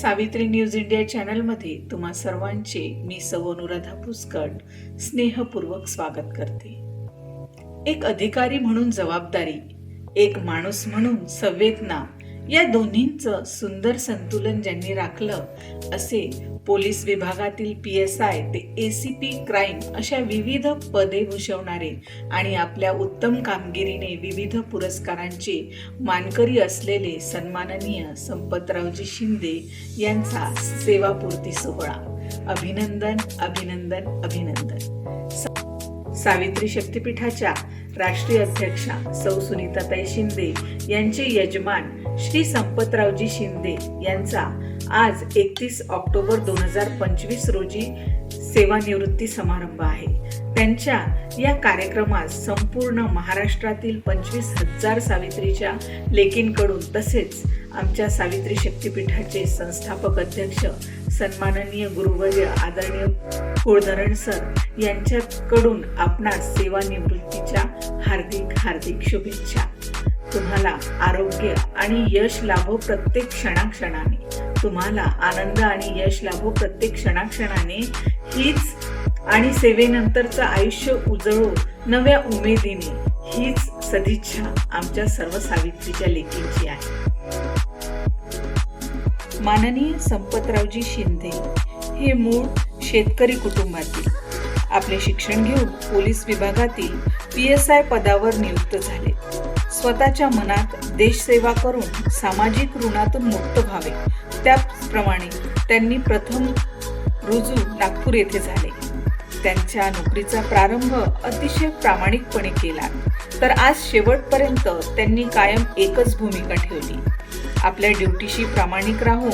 Savitri news India चॅनलमध्ये तुम्हा सर्वांचे मी सवनुराधा पुस्कट स्नेहपूर्वक स्वागत करते. एक अधिकारी म्हणून जबाबदारी एक माणूस म्हणून संवेदना या दोन्हींचं सुंदर संतुलन ज्यांनी राखलं असे पोलीस विभागातील पी एस आय ते ए सी पी क्राईम अशा विविध पदे भूषवणारे आणि आपल्या उत्तम कामगिरीने विविध पुरस्कारांचे मानकरी असलेले सन्माननीय संपतरावजी शिंदे यांचा सेवापूर्ती सोहळा. अभिनंदन अभिनंदन अभिनंदन. सावित्री शक्तिपीठाच्या राष्ट्रीय अध्यक्षा सौ सुनीताताई शिंदे यांचे यजमान श्री संपतरावजी शिंदे यांचा आज एकतीस ऑक्टोबर दोन हजार पंचवीस रोजी सेवानिवृत्ती समारंभ आहे. त्यांच्या या कार्यक्रमात संपूर्ण महाराष्ट्रातील पंचवीस हजार सावित्रीच्या लेकींकडून तसेच आमच्या सावित्री शक्तीपीठाचे संस्थापक अध्यक्ष सन्माननीय गुरुवर्य आदरणीय कुळधरण सर यांच्याकडून आपणास सेवानिवृत्तीच्या हार्दिक हार्दिक शुभेच्छा. तुम्हाला आरोग्य आणि यश लाभो प्रत्येक क्षणाक्षणाने. तुम्हाला आनंद आणि यश लाभो प्रत्येक क्षणाक्षणाने. हीच आणि सेवेनंतरचं आयुष्य उजळो नव्या उमेदीने. हीच सदिच्छा आमच्या सर्व सावित्रीच्या लेखींची आहे. माननीय संपतरावजी शिंदे हे मूळ शेतकरी कुटुंबातील. आपले शिक्षण घेऊन पोलीस विभागातील पी एस आय पदावर नियुक्त झाले. स्वतःच्या मनात देशसेवा करून सामाजिक ऋणातून मुक्त व्हावे. त्याप्रमाणे त्यांनी प्रथम रुजू नागपूर येथे झाले. त्यांच्या नोकरीचा प्रारंभ अतिशय प्रामाणिकपणे केला. तर आज शेवटपर्यंत त्यांनी कायम एकच भूमिका ठेवली. आपल्या ड्युटीशी प्रामाणिक राहून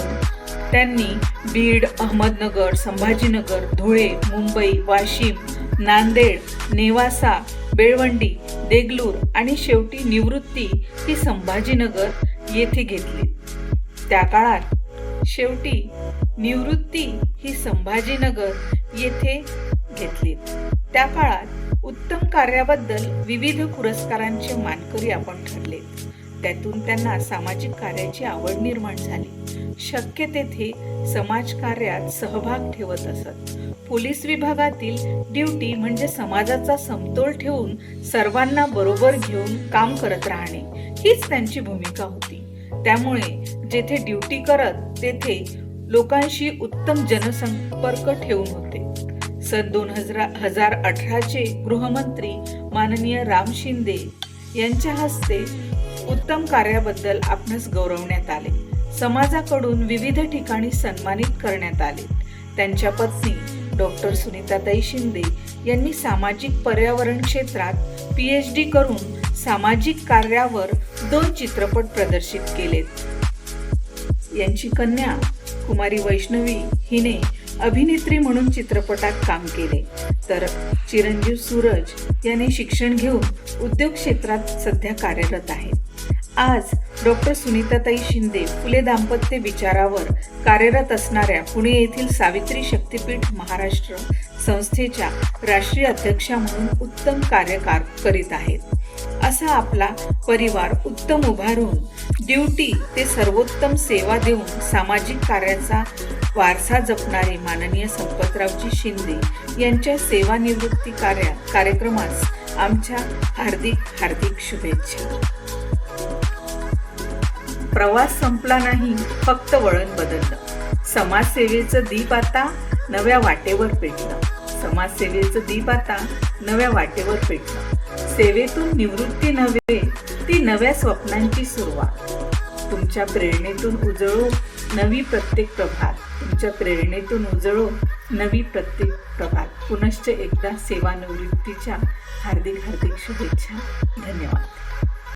त्यांनी बीड अहमदनगर संभाजीनगर धुळे मुंबई वाशिम नांदेड नेवासा बेळवंडी देगलूर आणि शेवटी निवृत्ती ही संभाजीनगर येथे घेतली. त्या काळात शेवटी निवृत्ती ही संभाजीनगर येथे घेतली. त्या काळात उत्तम कार्याबद्दल विविध पुरस्कारांचे मानकरी आपण ठरले. त्यातून त्यांना सामाजिक कार्याची आवड निर्माण झाली. शक्य तेथे समाजकार्यात सहभाग ठेवत असत. पोलीस विभागातील ड्युटी म्हणजे समाजाचा समतोल ठेवून सर्वांना बरोबर घेऊन काम करत राहणे हीच त्यांची भूमिका होती. त्यामुळे जेथे ड्युटी करत तेथे लोकांशी उत्तम जनसंपर्क ठेवून होते. सन दोन हजार हजार अठराचे गृहमंत्री माननीय राम शिंदे यांच्या हस्ते उत्तम कार्याबद्दल आपणच गौरवण्यात आले. समाजाकडून विविध ठिकाणी सन्मानित करण्यात आले. त्यांच्या पत्नी डॉक्टर सुनीताताई शिंदे यांनी सामाजिक पर्यावरण क्षेत्रात पी एच डी करून सामाजिक कार्यावर दोन चित्रपट प्रदर्शित केलेत यांची कन्या कुमारी वैष्णवी हिने अभिनेत्री म्हणून चित्रपटात काम केले. तर चिरंजीव सूरज याने शिक्षण घेऊन उद्योग क्षेत्रात सध्या कार्यरत आहे आज डॉक्टर सुनीताताई शिंदे फुले दाम्पत्य विचारावर कार्यरत असणाऱ्या पुणे येथील सावित्री शक्तीपीठ महाराष्ट्र संस्थेच्या राष्ट्रीय अध्यक्षा म्हणून उत्तम कार्यकार करीत आहेत. असा आपला परिवार उत्तम उभारून ड्युटी ते सर्वोत्तम सेवा देऊन सामाजिक कार्याचा वारसा जपणारे माननीय संपतरावजी शिंदे यांच्या सेवानिवृत्ती कार्या कार्यक्रमास आमच्या हार्दिक हार्दिक शुभेच्छा. प्रवास संपला नाही फक्त वळण बदललं. समाजसेवेचं दीप आता नव्या वाटेवर पेटलं. समाजसेवेचं दीप आता नव्या वाटेवर पेटलं. सेवेतून निवृत्ती नव्हे ती नव्या स्वप्नांची सुरुवात. तुमच्या प्रेरणेतून उजळो नवी प्रत्येक प्रभात. तुमच्या प्रेरणेतून उजळो नवी प्रत्येक प्रभात. पुनश्च एकदा सेवानिवृत्तीच्या हार्दिक हार्दिक शुभेच्छा. धन्यवाद.